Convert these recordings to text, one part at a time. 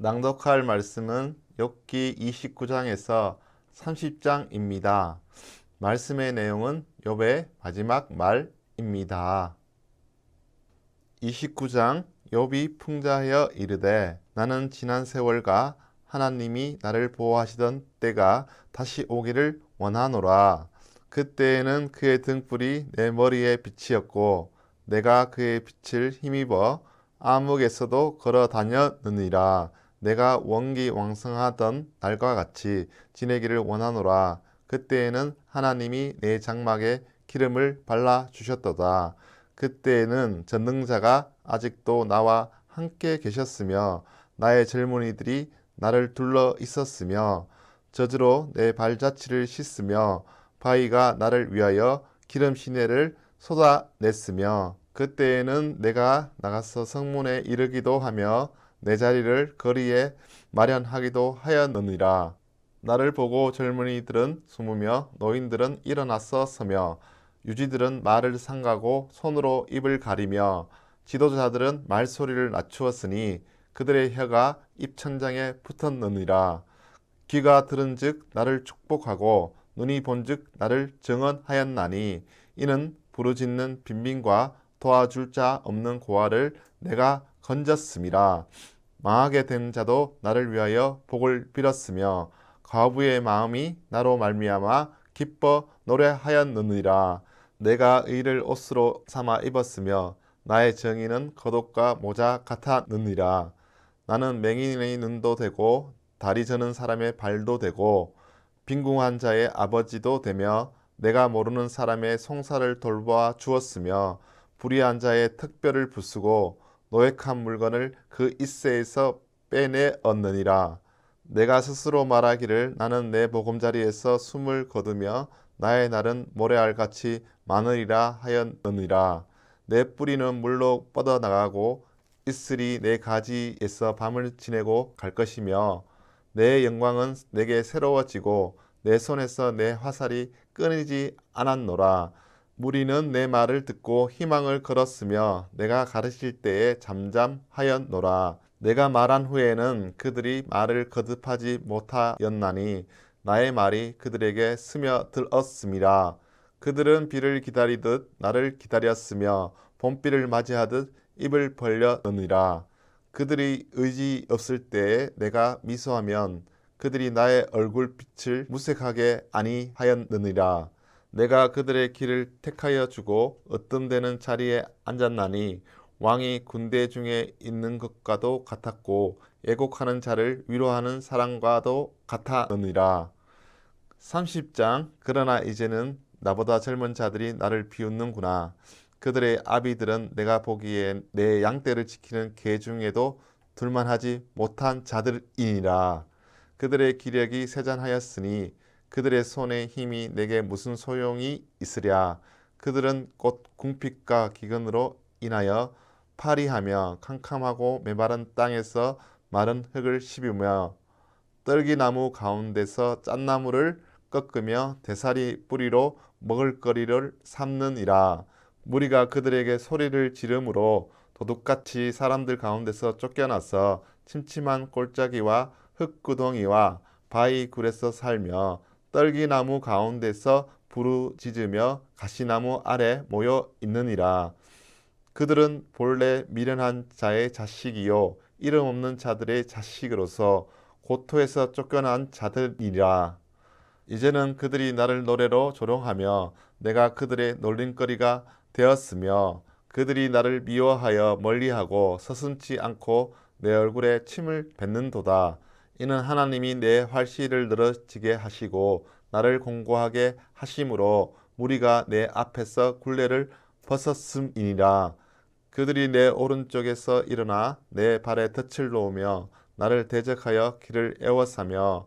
낭독할 말씀은 욥기 29장에서 30장입니다. 말씀의 내용은 욥의 마지막 말입니다. 29장 욥이 풍자하여 이르되 나는 지난 세월과 하나님이 나를 보호하시던 때가 다시 오기를 원하노라. 그때에는 그의 등불이 내 머리에 빛이었고 내가 그의 빛을 힘입어 암흑에서도 걸어 다녔느니라. 내가 원기 왕성하던 날과 같이 지내기를 원하노라. 그때에는 하나님이 내 장막에 기름을 발라 주셨도다. 그때에는 전능자가 아직도 나와 함께 계셨으며 나의 젊은이들이 나를 둘러 있었으며 저주로 내 발자취를 씻으며 바위가 나를 위하여 기름 시내를 쏟아냈으며 그때에는 내가 나가서 성문에 이르기도 하며 내 자리를 거리에 마련하기도 하였느니라. 나를 보고 젊은이들은 숨으며 노인들은 일어나서 서며 유지들은 말을 삼가고 손으로 입을 가리며 지도자들은 말소리를 낮추었으니 그들의 혀가 입천장에 붙었느니라. 귀가 들은즉 나를 축복하고 눈이 본즉 나를 정언하였나니 이는 부르짖는 빈민과 도와줄 자 없는 고아를 내가 건졌음이라. 망하게 된 자도 나를 위하여 복을 빌었으며 과부의 마음이 나로 말미암아 기뻐 노래하였느니라. 내가 의를 옷으로 삼아 입었으며 나의 정의는 겉옷과 모자 같았느니라. 나는 맹인의 눈도 되고 다리 저는 사람의 발도 되고 빈궁한 자의 아버지도 되며 내가 모르는 사람의 송사를 돌보아 주었으며 불의한 자의 특별을 부수고 노획한 물건을 그 이세에서 빼내었느니라. 내가 스스로 말하기를 나는 내 보금자리에서 숨을 거두며 나의 날은 모래알같이 많으리라 하였느니라. 내 뿌리는 물로 뻗어나가고 이슬이 내 가지에서 밤을 지내고 갈 것이며 내 영광은 내게 새로워지고 내 손에서 내 화살이 끊이지 않았노라. 무리는 내 말을 듣고 희망을 걸었으며 내가 가르칠 때에 잠잠하였노라. 내가 말한 후에는 그들이 말을 거듭하지 못하였나니 나의 말이 그들에게 스며들었음이라. 그들은 비를 기다리듯 나를 기다렸으며 봄비를 맞이하듯 입을 벌렸느니라. 그들이 의지 없을 때에 내가 미소하면 그들이 나의 얼굴 빛을 무색하게 아니하였느니라. 내가 그들의 길을 택하여 주고 어뜸되는 자리에 앉았나니 왕이 군대 중에 있는 것과도 같았고 애곡하는 자를 위로하는 사람과도 같았느니라. 30장 그러나 이제는 나보다 젊은 자들이 나를 비웃는구나. 그들의 아비들은 내가 보기에 내 양떼를 지키는 개 중에도 둘만 하지 못한 자들이니라. 그들의 기력이 세잔하였으니 그들의 손의 힘이 내게 무슨 소용이 있으랴. 그들은 곧 궁핍과 기근으로 인하여 파리하며 캄캄하고 메마른 땅에서 마른 흙을 씹으며 떨기나무 가운데서 짠나무를 꺾으며 대사리 뿌리로 먹을거리를 삼느니라. 무리가 그들에게 소리를 지르므로 도둑같이 사람들 가운데서 쫓겨나서 침침한 골짜기와 흙구덩이와 바위 굴에서 살며 떨기나무 가운데서 부르짖으며 가시나무 아래 모여 있느니라. 그들은 본래 미련한 자의 자식이요 이름 없는 자들의 자식으로서 고토에서 쫓겨난 자들이라. 이제는 그들이 나를 노래로 조롱하며 내가 그들의 놀림거리가 되었으며 그들이 나를 미워하여 멀리하고 서슴지 않고 내 얼굴에 침을 뱉는도다. 이는 하나님이 내 활시를 늘어지게 하시고 나를 공고하게 하심으로 무리가 내 앞에서 굴레를 벗었음이니라. 그들이 내 오른쪽에서 일어나 내 발에 덫을 놓으며 나를 대적하여 길을 에워싸며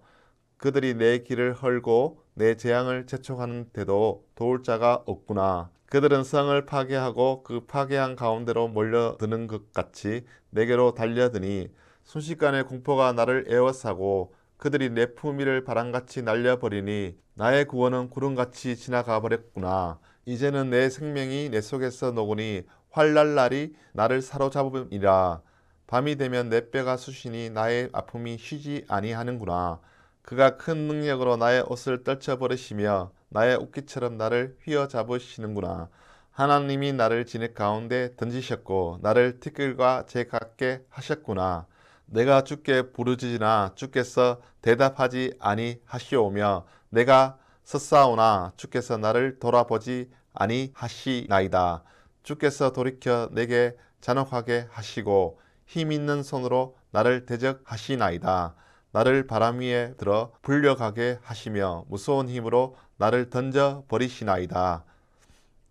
그들이 내 길을 헐고 내 재앙을 재촉하는 데도 도울 자가 없구나. 그들은 성을 파괴하고 그 파괴한 가운데로 몰려드는 것 같이 내게로 달려드니 순식간에 공포가 나를 에워싸고 그들이 내 품위를 바람같이 날려버리니 나의 구원은 구름같이 지나가 버렸구나. 이제는 내 생명이 내 속에서 녹으니 환랄 날이 나를 사로잡음이라. 밤이 되면 내 뼈가 쑤시니 나의 아픔이 쉬지 아니하는구나. 그가 큰 능력으로 나의 옷을 떨쳐버리시며 나의 옷깃처럼 나를 휘어잡으시는구나. 하나님이 나를 진흙 가운데 던지셨고 나를 티끌과 제 같게 하셨구나. 내가 주께 부르짖으나 주께서 대답하지 아니하시오며 내가 섰사오나 주께서 나를 돌아보지 아니하시나이다. 주께서 돌이켜 내게 잔혹하게 하시고 힘 있는 손으로 나를 대적하시나이다. 나를 바람 위에 들어 불려가게 하시며 무서운 힘으로 나를 던져 버리시나이다.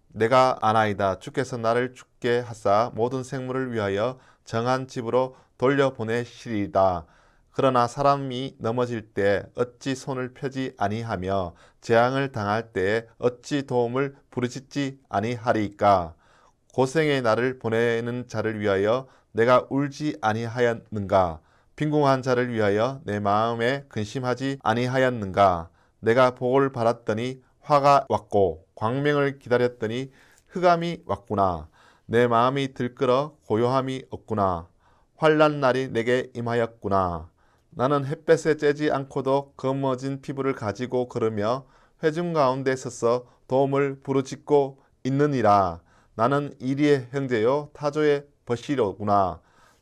내가 아나이다. 주께서 나를 죽게 하사 모든 생물을 위하여 정한 집으로 돌려보내시리다. 그러나 사람이 넘어질 때 어찌 손을 펴지 아니하며 재앙을 당할 때에 어찌 도움을 부르짖지 아니하리까? 고생의 나를 보내는 자를 위하여 내가 울지 아니하였는가? 빈궁한 자를 위하여 내 마음에 근심하지 아니하였는가? 내가 복을 받았더니 화가 왔고 광명을 기다렸더니 흑암이 왔구나. 내 마음이 들끓어 고요함이 없구나. 환란 날이 내게 임하였구나. 나는 햇볕에 쬐지 않고도 검어진 피부를 가지고 걸으며 회중 가운데 서서 도움을 부르짖고 있느니라. 나는 이리의 형제요 타조의 벗이로구나.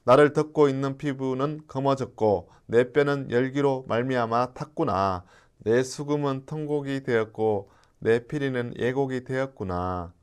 나를 덮고 있는 피부는 검어졌고 내 뼈는 열기로 말미암아 탔구나. 내 수금은 통곡이 되었고 내 피리는 예곡이 되었구나.